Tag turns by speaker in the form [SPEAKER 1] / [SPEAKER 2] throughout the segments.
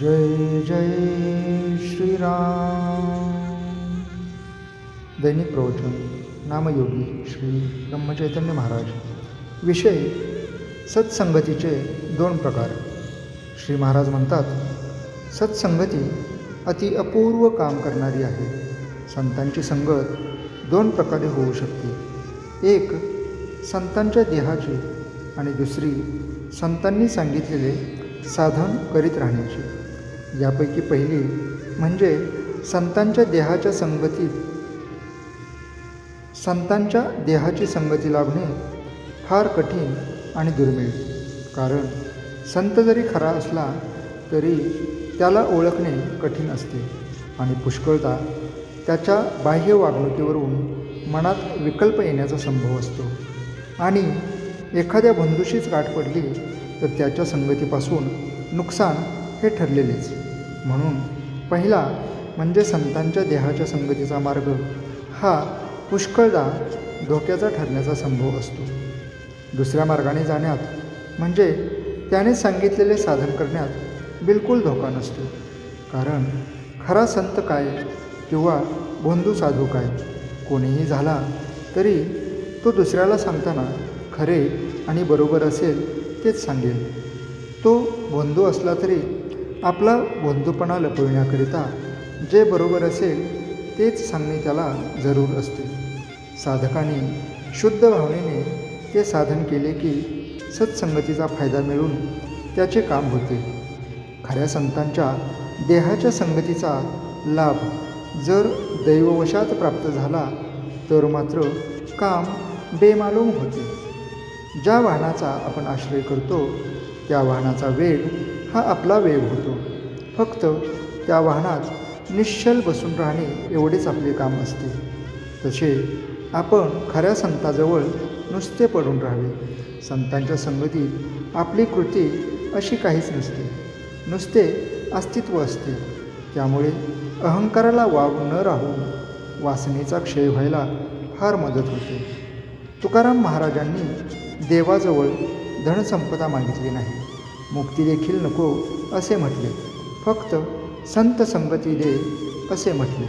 [SPEAKER 1] जय जय श्रीराम। दैनिक प्रवचन नामयोगी श्री ब्रह्मचैतन्य महाराज। विषय सत्संगतीचे दोन प्रकार। श्री महाराज म्हणतात सत्संगती अति अपूर्व काम करणारी आहे. संतांची संगत दोन प्रकारे होऊ शकते. एक संतांच्या देहाची आणि दुसरी संतांनी सांगितलेले साधन करीत राहण्याची. यापैकी पहिली म्हणजे संतांच्या देहाच्या संगतीत संतांच्या देहाची संगती लाभणे फार कठीण आणि दुर्मिळ. कारण संत जरी खरा असला तरी त्याला ओळखणे कठीण असते आणि पुष्कळदा त्याच्या बाह्य वागणुकीवरून मनात विकल्प येण्याचा संभव असतो. आणि एखाद्या बंधूशीच गाठ पडली तर त्याच्या संगतीपासून नुकसान हे ठरलेलेच. म्हणून पहिला म्हणजे संतांच्या देहाच्या संगतीचा मार्ग. हा पुष्कळदा धोक्याचा ठरण्याचा संभव असतो. दुसऱ्या मार्गाने जाण्यात म्हणजे त्याने सांगितलेले साधन करण्यात बिलकुल धोका नसतो. कारण खरा संत काय किंवा बंधू साधू काय? कोणीही झाला तरी तो दुसऱ्याला सांगताना खरे आणि बरोबर असेल तेच सांगेल. तो बंधू असला तरी आपला बंधूपणा लपविण्याकरिता जे बरोबर असेल तेच सांगणे त्याला जरूर असते. साधकाने शुद्ध भावनेने ते साधन केले की सत्संगतीचा फायदा मिळून त्याचे काम होते. खऱ्या संतांच्या देहाच्या संगतीचा लाभ जर दैववशात प्राप्त झाला तर मात्र काम बेमालूम होते. ज्या वाहनाचा आपण आश्रय करतो त्या वाहनाचा वेग हा आपला वेग होतो. फक्त त्या वाहनात निश्चल बसून राहणे एवढेच आपले काम असते. तसे आपण खऱ्या संताजवळ नुसते पडून राहावे. संतांच्या संगतीत आपली कृती अशी काहीच नसते. नुसते अस्तित्व असते. त्यामुळे अहंकाराला वाव न राहून वासनेचा क्षय व्हायला फार मदत होते. तुकाराम महाराजांनी देवाजवळ धनसंपदा मागितली नाही. मुक्तीदेखील नको असे म्हटले. फक्त संत संगती दे असे म्हटले.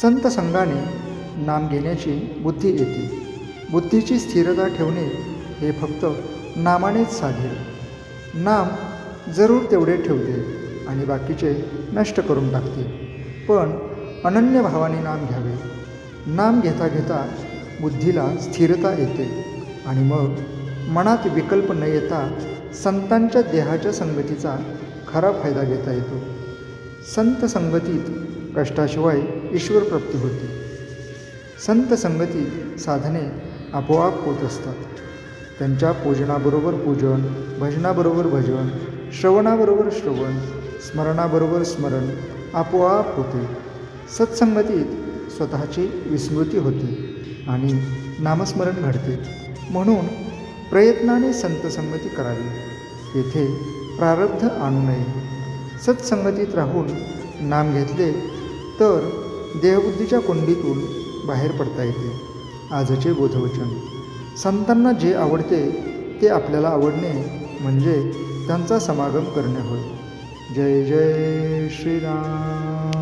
[SPEAKER 1] संत संघाने नाम घेण्याची बुद्धी येते बुद्धीची स्थिरता ठेवणे हे फक्त नामानेच साधेल नाम जरूर तेवढे ठेवते आणि बाकीचे नष्ट करून टाकते. पण अनन्य भावाने नाम घ्यावे. नाम घेता घेता बुद्धीला स्थिरता येते आणि मग मनात विकल्प न येता संतांच्या देहाच्या संगतीचा खरा फायदा घेता येतो. संत संगतीत कष्टाशिवाय ईश्वर प्राप्ती होते. संत संगतीत साधने आपोआप होत असतात. त्यांच्या पूजनाबरोबर पूजन भजनाबरोबर भजन श्रवणाबरोबर श्रवण स्मरणाबरोबर स्मरण आपोआप होते. सत्संगतीत स्वतःची विस्मृती होते आणि नामस्मरण घडते. म्हणून प्रयत्नाने संतसंगती करावी. येथे प्रारब्ध आणू नये. सत्संगतीत राहून नाम घेतले तर देहबुद्धीच्या कोंडीतून बाहेर पडता येते. आजचे बोधवचन. संतांना जे आवडते ते आपल्याला आवडणे म्हणजे त्यांचा समागम करणे होय. जय जय श्रीराम.